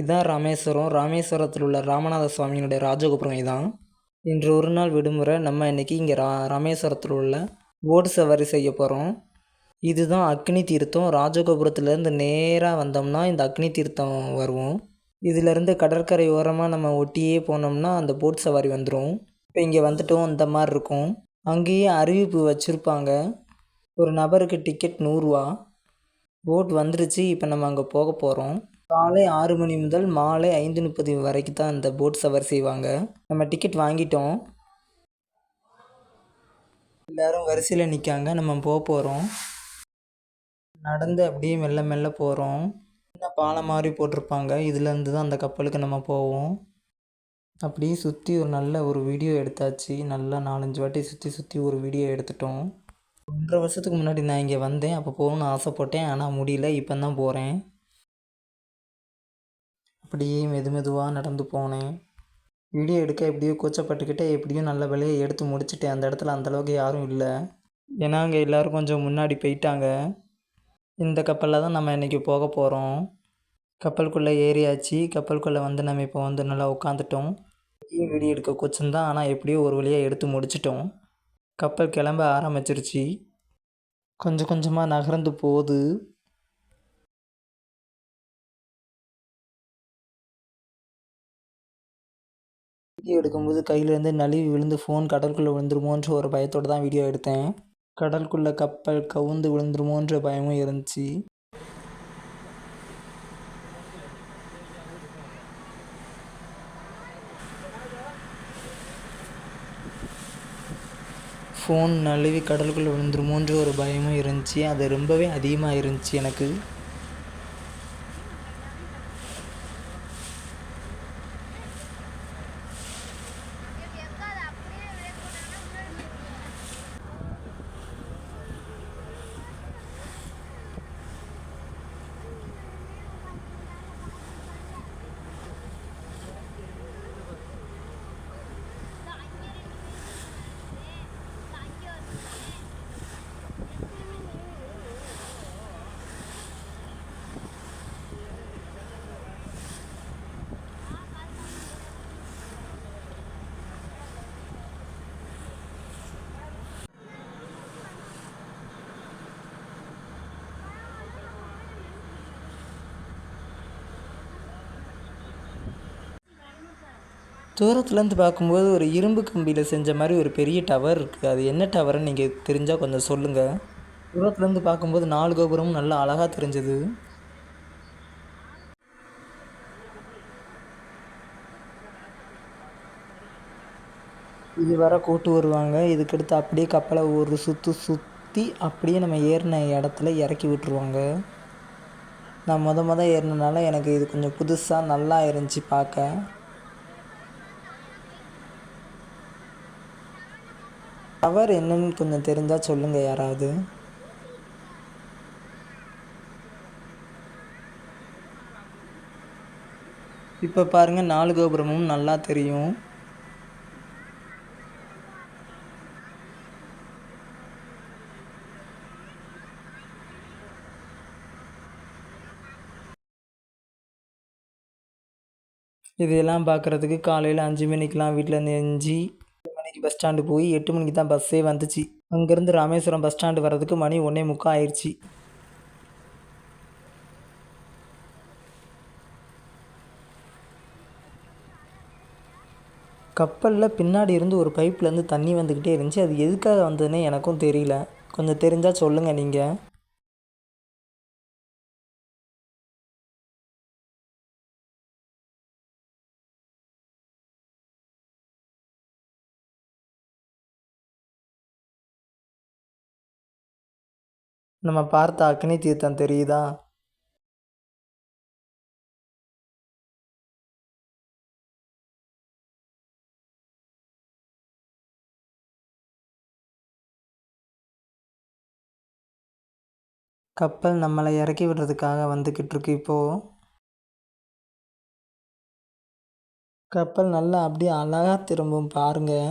இதுதான் ராமேஸ்வரம். ராமேஸ்வரத்தில் உள்ள ராமநாத சுவாமியினுடைய ராஜகோபுரம் இதான். இன்று ஒரு நாள் விடுமுறை. நம்ம இன்றைக்கி இங்கே ரா ராமேஸ்வரத்தில் உள்ள போட் சவாரி செய்ய போகிறோம் இதுதான் அக்னி தீர்த்தம். ராஜகோபுரத்துலேருந்து நேராக வந்தோம்னா இந்த அக்னி தீர்த்தம் வருவோம். இதிலேருந்து கடற்கரை ஓரமாக நம்ம ஒட்டியே போனோம்னா அந்த போட் சவாரி வந்துடும் இப்போ இங்கே வந்துட்டோம். இந்த மாதிரி இருக்கும். அங்கேயே அறிவிப்பு வச்சுருப்பாங்க. ஒரு நபருக்கு டிக்கெட் நூறுரூவா போட் வந்துருச்சு. இப்போ நம்ம அங்கே போக போகிறோம் காலை ஆறு மணி முதல் மாலை ஐந்து முப்பது வரைக்கும் தான் இந்த போட் சவர் செய்வாங்க. நம்ம டிக்கெட் வாங்கிட்டோம். எல்லோரும் வரிசையில் நிற்காங்க நம்ம போக போகிறோம் நடந்து அப்படியே மெல்ல மெல்ல போகிறோம் சின்ன பாலம் மாதிரி போட்டிருப்பாங்க. இதுலேருந்து தான் அந்த கப்பலுக்கு நம்ம போவோம். அப்படியே சுற்றி ஒரு நல்ல ஒரு வீடியோ எடுத்தாச்சு. நல்லா நாலஞ்சு வாட்டி சுற்றி சுற்றி ஒரு வீடியோ எடுத்துட்டோம். ஒன்றரை வருஷத்துக்கு முன்னாடி நான் இங்கே வந்தேன். அப்போ போகணுன்னு ஆசைப்பட்டேன். ஆனால் முடியல. இப்போ தான் போகிறேன் அப்படியே மெது மெதுவாக நடந்து போனேன். வீடியோ எடுக்க எப்படியோ கூச்சப்பட்டுக்கிட்டே எப்படியும் நல்ல வேலையை எடுத்து முடிச்சுட்டேன். அந்த இடத்துல அந்தளவுக்கு யாரும் இல்லை. ஏன்னா அங்கே எல்லோரும் கொஞ்சம் முன்னாடி போயிட்டாங்க. இந்த கப்பலில் தான் நம்ம இன்றைக்கி போக போகிறோம் கப்பலுக்குள்ளே ஏறியாச்சு. கப்பலுக்குள்ளே வந்து நம்ம இப்போ வந்து நல்லா உட்காந்துட்டோம். வீடியோ எடுக்க கூச்சம்தான் ஆனால் எப்படியோ ஒரு வழியாக எடுத்து முடிச்சிட்டோம். கப்பல் கிளம்ப ஆரம்பிச்சிருச்சு. கொஞ்சம் கொஞ்சமாக நகர்ந்து போகுது. வீடியோ எடுக்கும்போது கையிலேருந்து நழுவி விழுந்து ஃபோன் கடலுக்குள்ளே விழுந்துருமோன்ற ஒரு பயத்தோடு தான் வீடியோ எடுத்தேன். கடலுக்குள்ளே கப்பல் கவுந்து விழுந்துருமோன்ற பயமும் இருந்துச்சு. ஃபோன் நழுவி கடலுக்குள்ளே விழுந்துருமோன்ற ஒரு பயமும் இருந்துச்சு. அது ரொம்பவே அதிகமாக இருந்துச்சு எனக்கு. தூரத்துலேருந்து பார்க்கும்போது ஒரு இரும்பு கம்பியில் செஞ்ச மாதிரி ஒரு பெரிய டவர் இருக்குது அது என்ன டவர்னு நீங்கள் தெரிஞ்சால் கொஞ்சம் சொல்லுங்கள் தூரத்துலேருந்து பார்க்கும்போது நாலு கோபுரமும் நல்லா அழகாக தெரிஞ்சது. இது வர கூட்டு வருவாங்க. இதுக்கடுத்து அப்படியே கப்பலை ஒரு சுற்று சுற்றி அப்படியே நம்ம ஏறின இடத்துல இறக்கி விட்டுருவாங்க. நான் மொத மொதல் ஏறினனால எனக்கு இது கொஞ்சம் புதுசாக நல்லா இருந்துச்சு பார்க்க. அவர் என்னன்னு கொஞ்சம் தெரிஞ்சால் சொல்லுங்கள் யாராவது. இப்போ பாருங்கள் நாலு கோபுரமும் நல்லா தெரியும். இதெல்லாம் பார்க்குறதுக்கு காலையில் அஞ்சு மணிக்கெலாம் வீட்டில் எஞ்சி பஸ் ஸ்டாண்டு போய் எட்டு மணிக்கு தான் பஸ்ஸே வந்துச்சு. அங்கேருந்து ராமேஸ்வரம் பஸ் ஸ்டாண்டு வர்றதுக்கு மணி ஒன்றே முக்கால் ஆயிடுச்சு கப்பலில் பின்னாடி இருந்து ஒரு பைப்லேருந்து தண்ணி வந்துக்கிட்டே இருந்துச்சு. அது எதுக்காக வந்ததுன்னே எனக்கும் தெரியல. கொஞ்சம் தெரிஞ்சால் சொல்லுங்கள் நீங்கள் நம்ம பார்த்த அக்னி தீர்த்தம் தெரியுதா? கப்பல் நம்மளை இறக்கி விடுறதுக்காக வந்துக்கிட்டு இருக்கு இப்போது கப்பல் நல்லா அப்படியே அழகாக திரும்பும் பாருங்கள்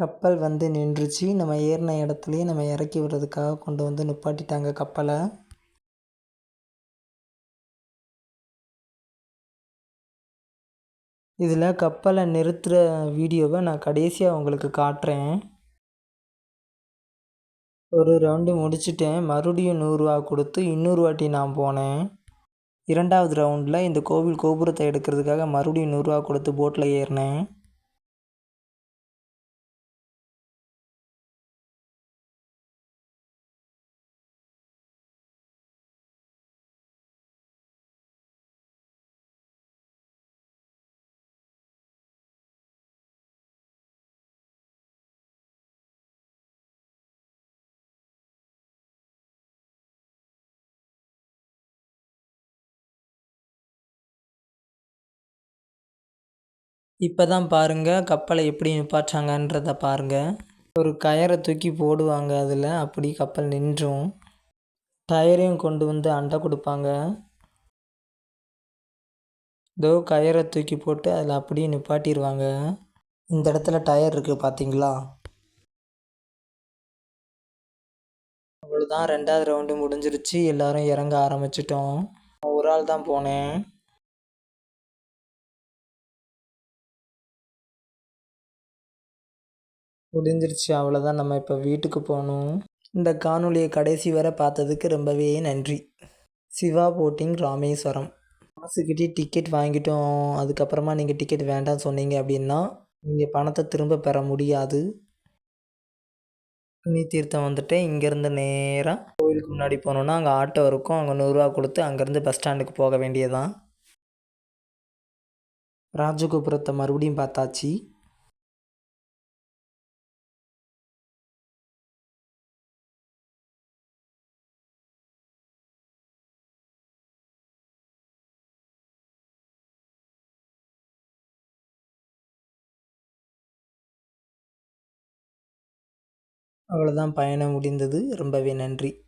கப்பல் வந்து நின்றுச்சு. நம்ம ஏறின இடத்துலையே நம்ம இறக்கி விடுறதுக்காக கொண்டு வந்து நிப்பாட்டிட்டாங்க கப்பலை. இதில் கப்பலை நிறுத்துகிற வீடியோவை நான் கடைசியாக உங்களுக்கு காட்டுறேன். ஒரு ரவுண்டு முடிச்சிட்டேன். மறுபடியும் நூறுரூவா கொடுத்து இன்னொரு வாட்டி நான் போனேன். இரண்டாவது ரவுண்டில் இந்த கோவில் கோபுரத்தை எடுக்கிறதுக்காக மறுபடியும் நூறுரூவா கொடுத்து போட்டில் ஏறினேன். இப்போ தான் பாருங்கள் கப்பலை எப்படி நிப்பாட்டாங்கன்றத பாருங்கள் ஒரு கயரை தூக்கி போடுவாங்க அதில் அப்படி கப்பல் நின்றும். டயரையும் கொண்டு வந்து அண்டை கொடுப்பாங்க. இதோ கயரை தூக்கி போட்டு அதில் அப்படியே நிப்பாட்டிடுவாங்க இந்த இடத்துல டயர் இருக்குது பார்த்தீங்களா அவ்வளோதான் ரெண்டாவது ரவுண்டு முடிஞ்சிருச்சு. எல்லோரும் இறங்க ஆரம்பிச்சிட்டோம். ஒரு ஆள் தான் போனேன். முடிஞ்சிருச்சு. அவ்வளோதான் நம்ம இப்போ வீட்டுக்கு போகணும். இந்த காணொலியை கடைசி வரை பார்த்ததுக்கு ரொம்பவே நன்றி. சிவா போட்டிங் ராமேஸ்வரம். காசுக்கிட்டே டிக்கெட் வாங்கிட்டோம். அதுக்கப்புறமா நீங்கள் டிக்கெட் வேண்டாம் சொன்னீங்க அப்படின்னா நீங்கள் பணத்தை திரும்ப பெற முடியாது. துணி தீர்த்தம் வந்துட்டு இங்கேருந்து நேராக கோயிலுக்கு முன்னாடி போனோன்னா அங்கே ஆட்டோ இருக்கும். அங்கே நூறுரூவா கொடுத்து அங்கேருந்து பஸ் ஸ்டாண்டுக்கு போக வேண்டியதான் ராஜகோபுரத்தை மறுபடியும் பார்த்தாச்சு. அவ்வளோதான் பயணம் முடிந்தது. ரொம்பவே நன்றி.